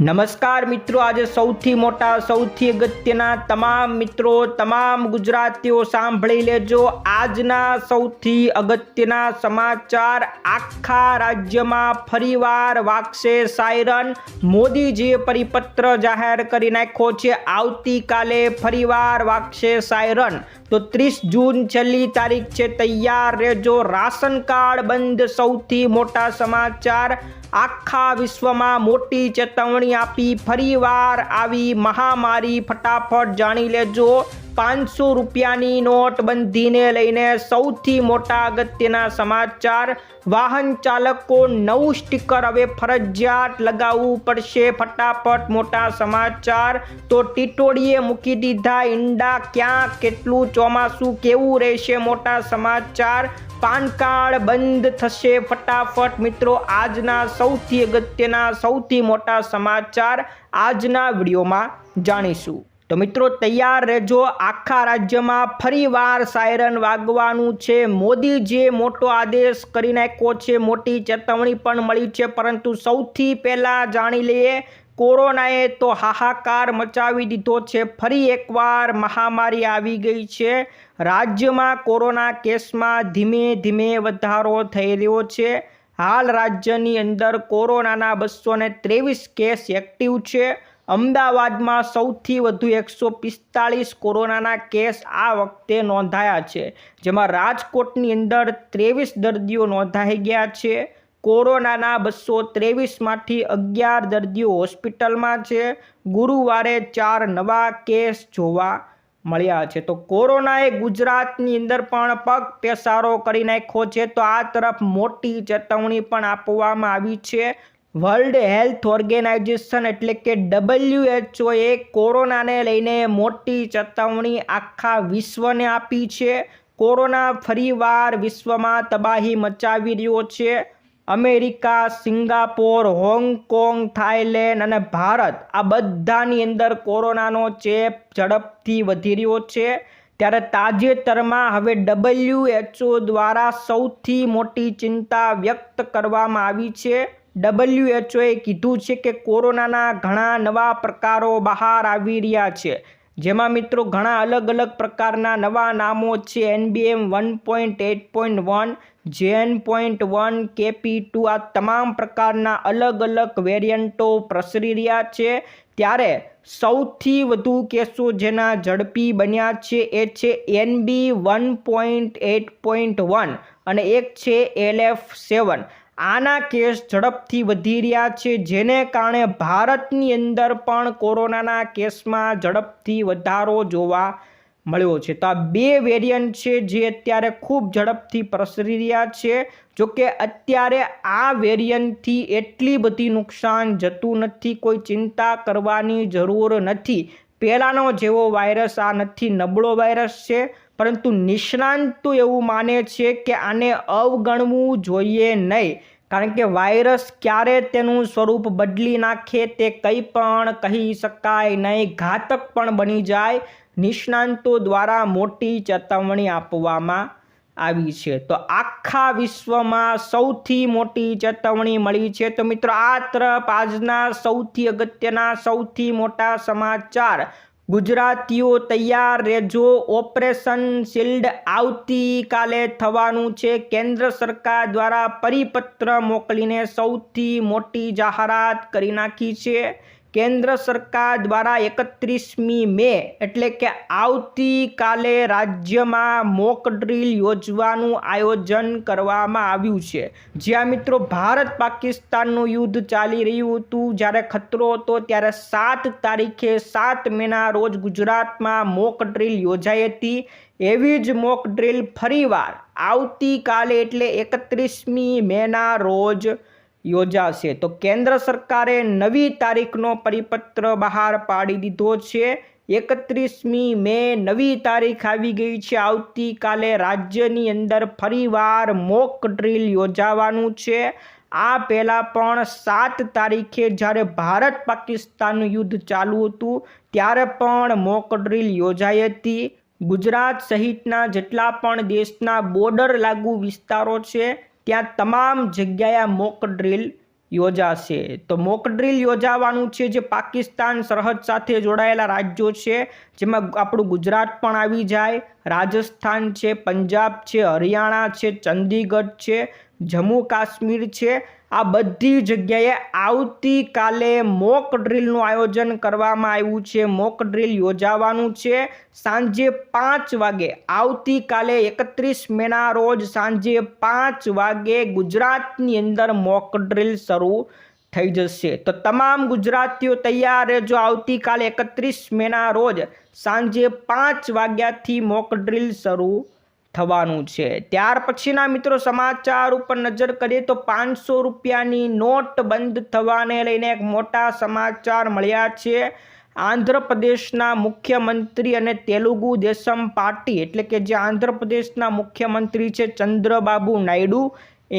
નમસ્કાર મિત્રો, આજે સૌથી મોટા, સૌથી અગત્યના તમામ મિત્રો, તમામ ગુજરાતીઓ સાંભળી લેજો આજના સૌથી અગત્યના સમાચાર. આખા રાજ્યમાં ફરીવાર વાગશે સાયરન. મોદીજીએ પરિપત્ર જાહેર કરી નાખ્યો છે, આવતીકાલે ફરીવાર વાગશે સાયરન. તો ત્રીસ જૂન છેલ્લી તારીખ છે, તૈયાર રહેજો. રાશન કાર્ડ બંધ સૌથી મોટા સમાચાર. આખા વિશ્વમાં મોટી ચેતવણી આપી ફરીવાર આવી મહામારી ફટાફટ જાણી લેજો. પાંચસો રૂપિયાની નોટબંધીને લઈને સૌથી મોટા અગત્યના સમાચાર. વાહન ચાલકો નવું સ્ટીકર, હવે ફરજિયાત લગાવવું પડશે. ફટાફટ મોટા સમાચાર. તો ટીટોડીએ મૂકી દીધા ઈંડા, ક્યાં કેટલું ચોમાસું, કેવું રહેશે મોટા સમાચાર? પાન કાર્ડ બંધ થશે ફટાફટ. મિત્રો, આજના સૌથી અગત્યના, સૌથી મોટા સમાચાર આજના વિડીયોમાં જાણીશું. તો મિત્રો તૈયાર રહેજો, આખા રાજ્યમાં ફરીવાર સાયરન વાગવાનું છે. મોદી જે મોટો આદેશ કરી નાખ્યો છે, મોટી ચેતવણી પણ મળી છે. પરંતુ સૌથી પહેલાં જાણી લઈએ, કોરોનાએ તો હાહાકાર મચાવી દીધો છે. ફરી એકવાર મહામારી આવી ગઈ છે. રાજ્યમાં કોરોના કેસમાં ધીમે ધીમે વધારો થઈ રહ્યો છે. હાલ રાજ્યની અંદર કોરોનાના બસો ત્રેવીસ કેસ એક્ટિવ છે. અમદાવાદમાં સૌથી વધુ એકસો પિસ્તાળીસ કોરોનાના કેસ આ વખતે નોંધાયા છે, જેમાં રાજકોટની અંદર ત્રેવીસ દર્દીઓ નોંધાઈ ગયા છે, કોરોનાના બસો ત્રેવીસમાંથી અગિયાર દર્દીઓ હોસ્પિટલમાં છે, ગુરુવારે ચાર નવા કેસ જોવા મળ્યા છે. તો કોરોનાએ ગુજરાતની અંદર પણ પગ પેસારો કરી નાખ્યો છે, તો આ તરફ મોટી ચેતવણી પણ આપવામાં આવી છે. વર્લ્ડ હેલ્થ ઓર્ગેનાઇઝેશન એટલે કે ડબલ્યુએચઓએ કોરોનાને લઈને મોટી ચેતવણી આખા વિશ્વને આપી છે. કોરોના ફરીવાર વિશ્વમાં તબાહી મચાવી રહ્યો છે. અમેરિકા, સિંગાપોર, હોંગકોંગ થાઈલેન્ડ અને ભારત આ બધાની અંદર કોરોનાનો ચેપ ઝડપથી વધી રહ્યો છે. ત્યારે તાજેતરમાં હવે ડબલ્યુએચઓ દ્વારા સૌથી મોટી ચિંતા વ્યક્ત કરવામાં આવી છે. ડબલ્યુએચઓએ કીધું છે કે કોરોનાના ઘણા નવા પ્રકારો બહાર આવી રહ્યા છે. જેમાં મિત્રો ઘણા અલગ અલગ પ્રકારના નવા નામો છે. NBM one point eight point one જેન પોઈન્ટ વન, કેપી ટુ આ તમામ પ્રકારના અલગ અલગ વેરિયન્ટો પ્રસરી રહ્યા છે. ત્યારે સૌથી વધુ કેસો જેના ઝડપી બન્યા છે એ છે NB one point eight point one અને એક છે એલએફ સેવન. આના કેસ ઝડપથી વધી રહ્યા છે, જેને કારણે ભારતની અંદર પણ કોરોનાના કેસમાં ઝડપથી વધારો જોવા મળ્યો છે. તો આ બે વેરિયન્ટ છે જે અત્યારે ખૂબ ઝડપથી પ્રસરી રહ્યા છે. જોકે અત્યારે આ વેરિયન્ટથી એટલી બધી નુકસાન જતું નથી, કોઈ ચિંતા કરવાની જરૂર નથી. પહેલાંનો જેવો વાયરસ આ નથી, નબળો વાયરસ છે. પરંતુ નિષ્ણાંતો એવું માને છે કે આને અવગણવું જોઈએ નહીં. કારણ કે વાયરસ ક્યારે તેનું સ્વરૂપ બદલી નાખે તે કંઈ પણ કહી શકાય નહીં. ઘાતક પણ બની જાય. નિષ્ણાંતો દ્વારા મોટી ચેતવણી આપવામાં આવી છે. તો આખા વિશ્વમાં સૌથી મોટી ચેતવણી મળી છે. તો મિત્રો, આ તરફ આજના સૌથી અગત્યના, સૌથી મોટા સમાચાર ગુજરાતીઓ તૈયાર રહેજો. ઓપરેશન શિલ્ડ આવતીકાલે થવાનું છે. કેન્દ્ર સરકાર દ્વારા પરિપત્ર મોકલીને સૌથી મોટી જાહેરાત કરી નાખી છે. કેન્દ્ર સરકાર દ્વારા એકત્રીસમી મે એટલે કે આવતીકાલે રાજ્યમાં મોક ડ્રીલ યોજવાનું આયોજન કરવામાં આવ્યું છે. જ્યાં મિત્રો ભારત પાકિસ્તાનનું યુદ્ધ ચાલી રહ્યું હતું, જ્યારે ખતરો હતો, ત્યારે સાત તારીખે સાત મેના રોજ ગુજરાતમાં મોક ડ્રીલ યોજાઈ હતી. એવી જ મોક ડ્રીલ ફરીવાર આવતીકાલે એટલે એકત્રીસમી મેના રોજ યોજાશે. તો કેન્દ્ર સરકારે નવી તારીખનો પરિપત્ર બહાર પાડી દીધો છે. એકત્રીસમી મે નવી તારીખ આવી ગઈ છે. આવતીકાલે રાજ્યની અંદર ફરીવાર મોક ડ્રીલ યોજાવાનું છે. આ પહેલાં પણ સાત તારીખે જ્યારે ભારત પાકિસ્તાનનું યુદ્ધ ચાલુ હતું, ત્યારે પણ મોક ડ્રીલ યોજાઈ હતી. ગુજરાત સહિતના જેટલા પણ દેશના બોર્ડર લાગુ વિસ્તારો છે ત્યાં તમામ જગ્યાએ મોક ડ્રીલ યોજાશે. તો મોક ડ્રીલ યોજાવાનું છે જે પાકિસ્તાન સરહદ સાથે જોડાયેલા રાજ્યો છે, જેમાં આપણું ગુજરાત પણ આવી જાય. રાજસ્થાન છે, પંજાબ છે, હરિયાણા છે, ચંદીગઢ છે જમ્મુ કાશ્મીર છે. આ બધી જગ્યાએ આવતીકાલે મોક ડ્રીલનું આયોજન કરવામાં આવ્યું છે. મોક ડ્રીલ યોજાવાનું છે. સાંજે પાંચ વાગે. આવતીકાલે એકત્રીસ મેના રોજ સાંજે પાંચ વાગે ગુજરાતની અંદર મોક ડ્રીલ શરૂ થઈ જશે. તો તમામ ગુજરાતીઓ તૈયાર રહેજો. આવતીકાલે એકત્રીસ મેના રોજ સાંજે પાંચ વાગ્યાથી મોક ડ્રીલ શરૂ થવાનું છે. ત્યાર પછીના મિત્રો સમાચાર ઉપર નજર કરીએ તો પાંચસો રૂપિયાની નોટ બંધ થવાને લઈને એક મોટા સમાચાર મળ્યા છે. આંધ્રપ્રદેશના મુખ્યમંત્રી અને તેલુગુ દેશમ પાર્ટી, એટલે કે જે આંધ્રપ્રદેશના મુખ્યમંત્રી છે ચંદ્રબાબુ નાયડુ,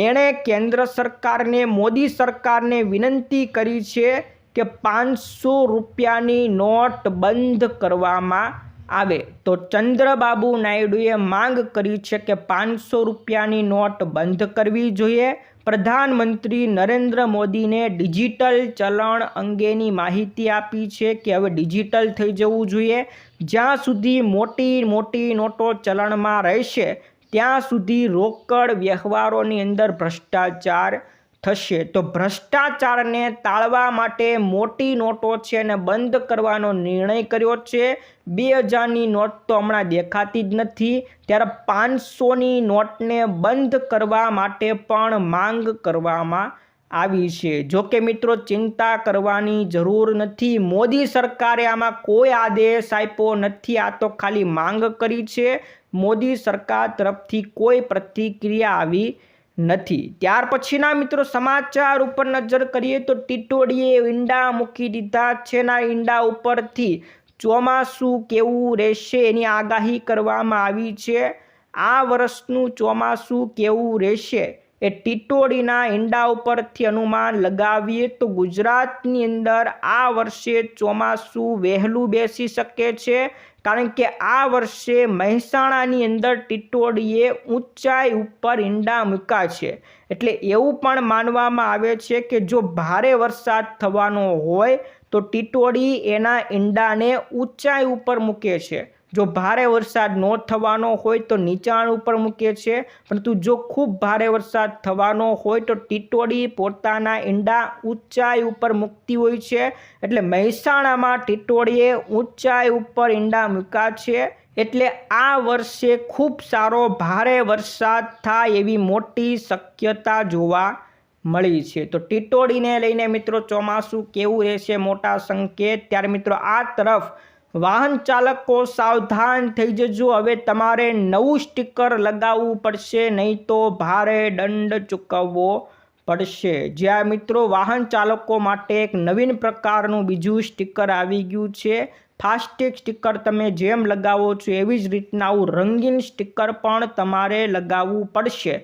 એણે કેન્દ્ર સરકારને, મોદી સરકારને વિનંતી કરી છે કે પાંચસો રૂપિયાની નોટ બંધ કરવામાં આવે. તો ચંદ્રબાબુ નાયડુએ માંગ કરી છે કે પાંચસો રૂપિયાની નોટ બંધ કરવી જોઈએ. પ્રધાનમંત્રી નરેન્દ્ર મોદીને ડિજિટલ ચલણ અંગેની માહિતી આપી છે કે હવે ડિજિટલ થઈ જવું જોઈએ. જ્યાં સુધી મોટી મોટી નોટો ચલણમાં રહેશે, ત્યાં સુધી રોકડ વ્યવહારોની અંદર ભ્રષ્ટાચાર થશે. તો ભ્રષ્ટાચારને તાળવા માટે મોટી નોટો છે અને બંધ કરવાનો નિર્ણય કર્યો છે. બે હજારની નોટ તો હમણાં દેખાતી જ નથી. ત્યારે પાંચસોની નોટને બંધ કરવા માટે પણ માંગ કરવામાં આવી છે. જોકે મિત્રો, ચિંતા કરવાની જરૂર નથી. મોદી સરકારે આમાં કોઈ આદેશ આપ્યો નથી. આ તો ખાલી માંગ કરી છે. મોદી સરકાર તરફથી કોઈ પ્રતિક્રિયા આવી નથી. ત્યાર પછીના મિત્રો સમાચાર ઉપર નજર કરીએ તો ટીટોડીએ ઈંડા મૂકી દીધા છે ના ઈંડા ઉપરથી. ચોમાસું કેવું રહેશે એની આગાહી કરવામાં આવી છે. આ વર્ષનું ચોમાસું કેવું રહેશે? એ ટીટોડીના ઈંડા ઉપરથી અનુમાન લગાવીએ તો ગુજરાતની અંદર આ વર્ષે ચોમાસું વહેલું બેસી શકે છે. કારણ કે આ વર્ષે મહેસાણાની અંદર ટીટોડીએ ઊંચાઈ ઉપર ઈંડા મૂક્યા છે. એટલે એવું પણ માનવામાં આવે છે કે જો ભારે વરસાદ થવાનો હોય, તો ટીટોડી એના ઈંડાને ઊંચાઈ ઉપર મૂકે છે. જો ભારે વરસાદ ન થવાનો હોય તો નીચાણ ઉપર મૂકે છે. પરંતુ જો ખૂબ ભારે વરસાદ થવાનો હોય તો ટીટોડી પોતાના ઈંડા ઊંચાઈ ઉપર મૂકતી હોય છે. એટલે મહેસાણામાં ટીટોડીએ ઊંચાઈ ઉપર ઈંડા મૂક્યા છે. એટલે આ વર્ષે ખૂબ સારો ભારે વરસાદ થાય એવી મોટી શક્યતા જોવા મળી છે. તો ટીટોડીને લઈને મિત્રો ચોમાસું કેવું રહેશે મોટા સંકેત. ત્યારે મિત્રો આ તરફ વાહન ચાલકો સાવધાન થઈ જજો. હવે તમારે નવું સ્ટીકર લગાવવું પડશે, નહીં તો ભારે દંડ ચૂકવવો પડશે. જ્યાં મિત્રો, વાહન ચાલકો માટે એક નવીન પ્રકારનું બીજું સ્ટીકર આવી ગયું છે. ફાસ્ટેગ સ્ટીકર તમે જેમ લગાવો છો એવી જ રીતના આવું રંગીન સ્ટીકર પણ તમારે લગાવવું પડશે.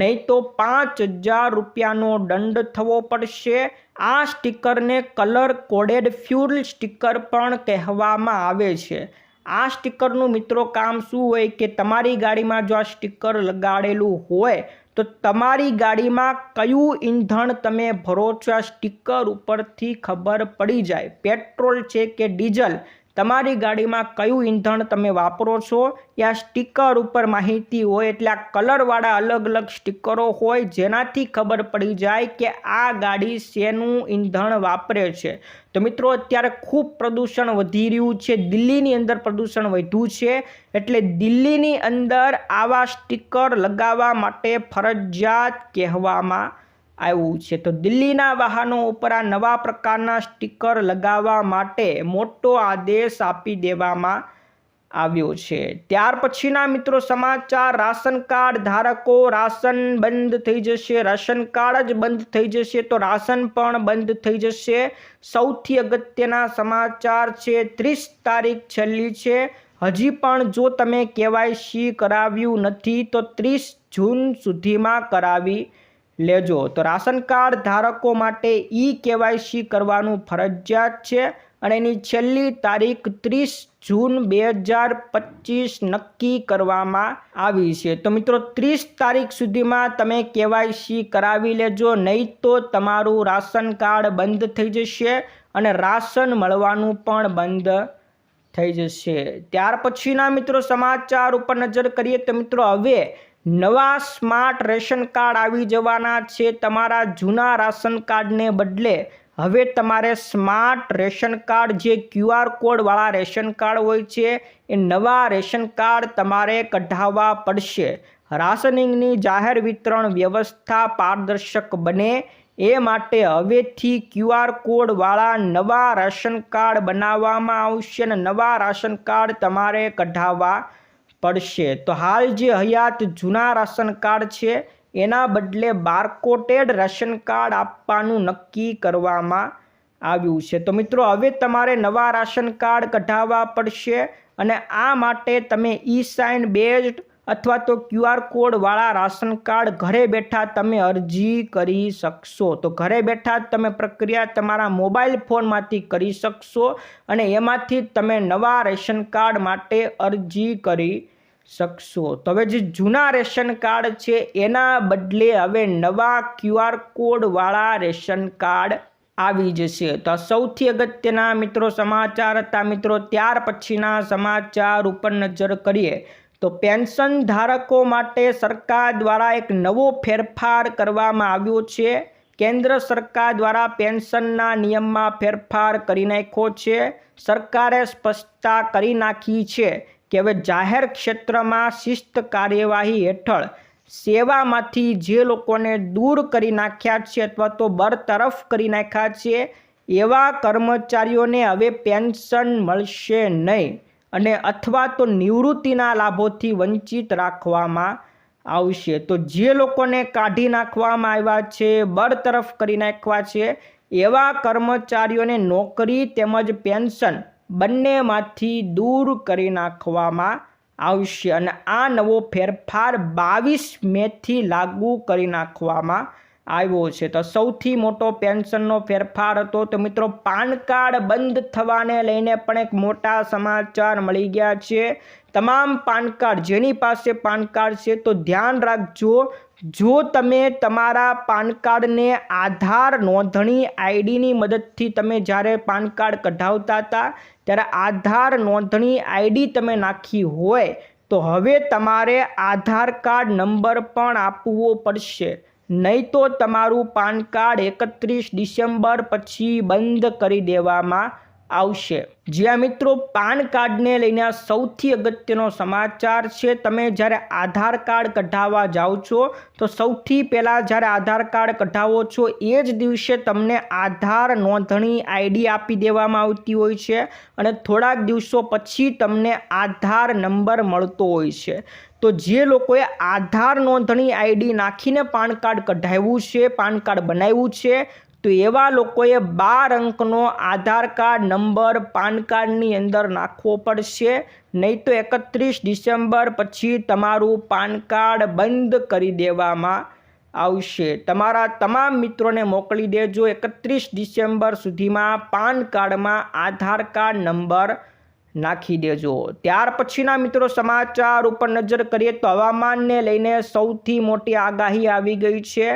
નહીં તો પાંચ હજાર રૂપિયાનો દંડ થવો પડશે. આ સ્ટીકરને કલર કોડેડ ફ્યુલ સ્ટીકર પણ કહેવામાં આવે છે. આ સ્ટીકરનું મિત્રો કામ શું હોય કે તમારી ગાડીમાં જો આ સ્ટીકર લગાડેલું હોય, તો તમારી ગાડીમાં કયું ઈંધણ તમે ભરો છો? આ સ્ટીકર ઉપરથી ખબર પડી જાય. પેટ્રોલ છે કે ડીઝલ? તમારી ગાડીમાં કયું ઈંધણ તમે વાપરો છો? આ સ્ટીકર ઉપર માહિતી હોય એટલે આ કલરવાળા અલગ અલગ સ્ટીકરો હોય જેનાથી ખબર પડી જાય કે આ ગાડી શેનું ઈંધણ વાપરે છે. તો મિત્રો, અત્યારે ખૂબ પ્રદૂષણ વધી રહ્યું છે. દિલ્હીની અંદર પ્રદૂષણ વધ્યું છે. એટલે દિલ્હીની અંદર આવા સ્ટીકર લગાવવા માટે ફરજિયાત કહેવામાં આવ્યું છે. તો દિલ્હીના વાહનો ઉપર આ નવા પ્રકારના સ્ટીકર લગાવવા માટે મોટો આદેશ આપી દેવામાં આવ્યો છે. ત્યાર પછીના મિત્રો સમાચાર, રાશન કાર્ડ ધારકો, રાશન બંધ થઈ જશે, રાશન કાર્ડ જ બંધ થઈ જશે, તો રાશન પણ બંધ થઈ જશે. સૌથી અગત્યના સમાચાર છે, ત્રીસ તારીખ છેલ્લી છે. હજી પણ જો તમે કેવાયસી કરાવ્યું નથી, તો ત્રીસ જૂન સુધીમાં કરાવી લેજો. તો રાશન કાર્ડ ધારકો માટે ઈ કેવાયસી કરવાનું ફરજિયાત છે અને એની છેલ્લી તારીખ ત્રીસ જૂન બે હજાર પચીસ નક્કી કરવામાં આવી છે. તો મિત્રો, ત્રીસ તારીખ સુધીમાં તમે કેવાયસી કરાવી લેજો, નહીં તો તમારું રાશન કાર્ડ બંધ થઈ જશે અને રાશન મળવાનું પણ બંધ થઈ જશે. ત્યાર પછીના મિત્રો સમાચાર ઉપર નજર કરીએ તો મિત્રો, હવે નવા સ્માર્ટ રેશન કાર્ડ આવી જવાના છે. તમારા જૂના રાશન કાર્ડને બદલે હવે તમારે સ્માર્ટ રેશન કાર્ડ જે ક્યુઆર કોડવાળા રેશન કાર્ડ હોય છે, એ નવા રેશન કાર્ડ તમારે કઢાવવા પડશે. રાશનિંગની જાહેર વિતરણ વ્યવસ્થા પારદર્શક બને. એ માટે હવેથી ક્યુઆર કોડવાળા નવા રાશન કાર્ડ બનાવવામાં આવશે અને નવા રાશન કાર્ડ તમારે કઢાવવા પડશે. તો હાલ જે હયાત જૂના રાશન કાર્ડ છે, એના બદલે બારકોટેડ રાશન કાર્ડ આપવાનું નક્કી કરવામાં આવ્યું છે. તો મિત્રો, હવે તમારે નવા રાશન કાર્ડ કઢાવવા પડશે અને આ માટે તમે ઈ સાઇન બેઝડ અથવા તો ક્યુઆર કોડવાળા રાશન કાર્ડ ઘરે બેઠા તમે અરજી કરી શકશો. તો ઘરે બેઠા તમે પ્રક્રિયા તમારા મોબાઈલ ફોનમાંથી કરી શકશો અને એમાંથી તમે નવા રેશન કાર્ડ માટે અરજી કરી શકશો. તો જે જૂના રેશન કાર્ડ છે, એના બદલે હવે નવા ક્યુઆર કોડવાળા રેશન કાર્ડ આવી જશે. તો સૌથી અગત્યના મિત્રો સમાચાર હતા મિત્રો. ત્યાર પછીના સમાચાર ઉપર નજર કરીએ. તો પેન્શન ધારકો માટે સરકાર દ્વારા એક નવો ફેરફાર કરવામાં આવ્યો છે. કેન્દ્ર સરકાર દ્વારા પેન્શનના નિયમમાં ફેરફાર કરી નાખ્યો છે. સરકારે સ્પષ્ટતા કરી નાખી છે. કે હવે જાહેર ક્ષેત્રમાં શિસ્ત કાર્યવાહી હેઠળ સેવામાંથી જે લોકોને દૂર કરી નાખ્યા છે અથવા તો બરતરફ કરી નાખ્યા છે, એવા કર્મચારીઓને હવે પેન્શન મળશે નહીં અને અથવા તો નિવૃત્તિના લાભોથી વંચિત રાખવામાં આવશે. તો જે લોકોને કાઢી નાખવામાં આવ્યા છે, બરતરફ કરી નાખવા છે, એવા કર્મચારીઓને નોકરી તેમજ પેન્શન બંનેમાંથી દૂર કરી નાખવામાં આવશે અને આ નવો ફેરફાર બાવીસ મેથી લાગુ કરી નાખવામાં આવ્યો છે. તો સૌથી મોટો પેન્શનનો ફેરફાર હતો. તો મિત્રો, પાન કાર્ડ બંધ થવાને લઈને પણ એક મોટા સમાચાર મળી ગયા છે. તમામ પાન કાર્ડ, જેની પાસે પાન કાર્ડ છે, તો ધ્યાન રાખજો જો તમે તમારા પાન કાર્ડને આધાર નોંધણી આઈડીની મદદથી તમે જ્યારે પાન કાર્ડ કઢાવતા હતા, ત્યારે આધાર નોંધણી આઈડી તમે નાખી હોય, તો હવે તમારે આધાર કાર્ડ નંબર પણ આપવો પડશે. નહીં તો તમારું પાન કાર્ડ એકત્રીસ ડિસેમ્બર પછી બંધ કરી દેવામાં આવશે. જ્યાં મિત્રો, પાન કાર્ડને લઈને સૌથી અગત્યનો સમાચાર છે, તમે જ્યારે આધાર કાર્ડ કઢાવવા જાઓ છો, તો સૌથી પહેલાં જ્યારે આધાર કાર્ડ કઢાવો છો, એ જ દિવસે તમને આધાર નોંધણી આઈડી આપી દેવામાં આવતી હોય છે અને થોડાક દિવસો પછી તમને આધાર નંબર મળતો હોય છે. તો જે લોકોએ આધાર નોંધણી આઈડી નાખીને પાન કાર્ડ કઢાવ્યું છે, પાન કાર્ડ બનાવ્યું છે તો એવા લોકોએ બાર અંકનો આધાર કાર્ડ, નંબર, પાન કાર્ડની અંદર નાખવો પડશે. નહીં તો એકત્રીસ ડિસેમ્બર પછી તમારું પાન કાર્ડ બંધ કરી દેવામાં આવશે. તમારા તમામ મિત્રોને મોકલી દેજો એકત્રીસ ડિસેમ્બર સુધીમાં પાન કાર્ડમાં આધાર કાર્ડ, નંબર નાખી દેજો. ત્યાર પછીના મિત્રો સમાચાર ઉપર નજર કરીએ તો હવામાનને લઈને સૌથી મોટી આગાહી આવી ગઈ છે.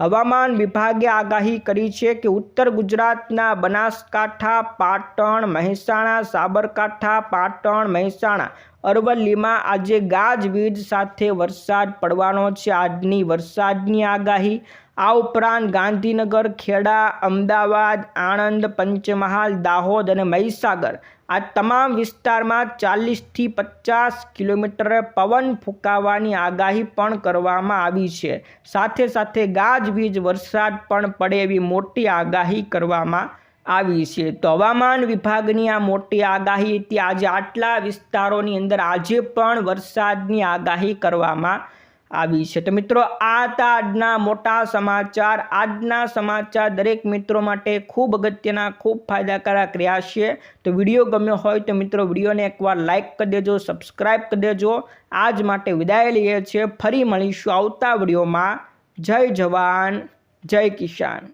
હવામાન વિભાગે આગાહી કરી છે કે ઉત્તર ગુજરાતના બનાસકાંઠા, પાટણ, મહેસાણા, સાબરકાંઠા, પાટણ, મહેસાણા, અરવલ્લીમાં આજે ગાજવીજ સાથે વરસાદ પડવાનો છે. આજની વરસાદની આગાહી, આ ઉપરાંત ગાંધીનગર, ખેડા, અમદાવાદ, આણંદ, પંચમહાલ, દાહોદ અને મહીસાગર આ તમામ વિસ્તારમાં ચાલીસથી પચાસ કિલોમીટર પવન ફૂંકાવાની આગાહી પણ કરવામાં આવી છે. સાથે સાથે ગાજવીજ વરસાદ પણ પડે એવી મોટી આગાહી કરવામાં આવી છે. તો હવામાન વિભાગની આ મોટી આગાહીથી આજે આટલા વિસ્તારોની અંદર આજે પણ વરસાદની આગાહી કરવામાં આવી છે. તો મિત્રો, આ હતા આજના મોટા સમાચાર. આજના સમાચાર દરેક મિત્રો માટે ખૂબ અગત્યના, ખૂબ ફાયદાકારક રહ્યા છે. તો વીડિયો ગમ્યો હોય તો મિત્રો, વિડીયોને એકવાર લાઇક કરી દેજો સબસ્ક્રાઈબ કરી દેજો. આજ માટે વિદાય લઈએ છીએ. ફરી મળીશું આવતા વિડીયોમાં. જય જવાન, જય કિસાન.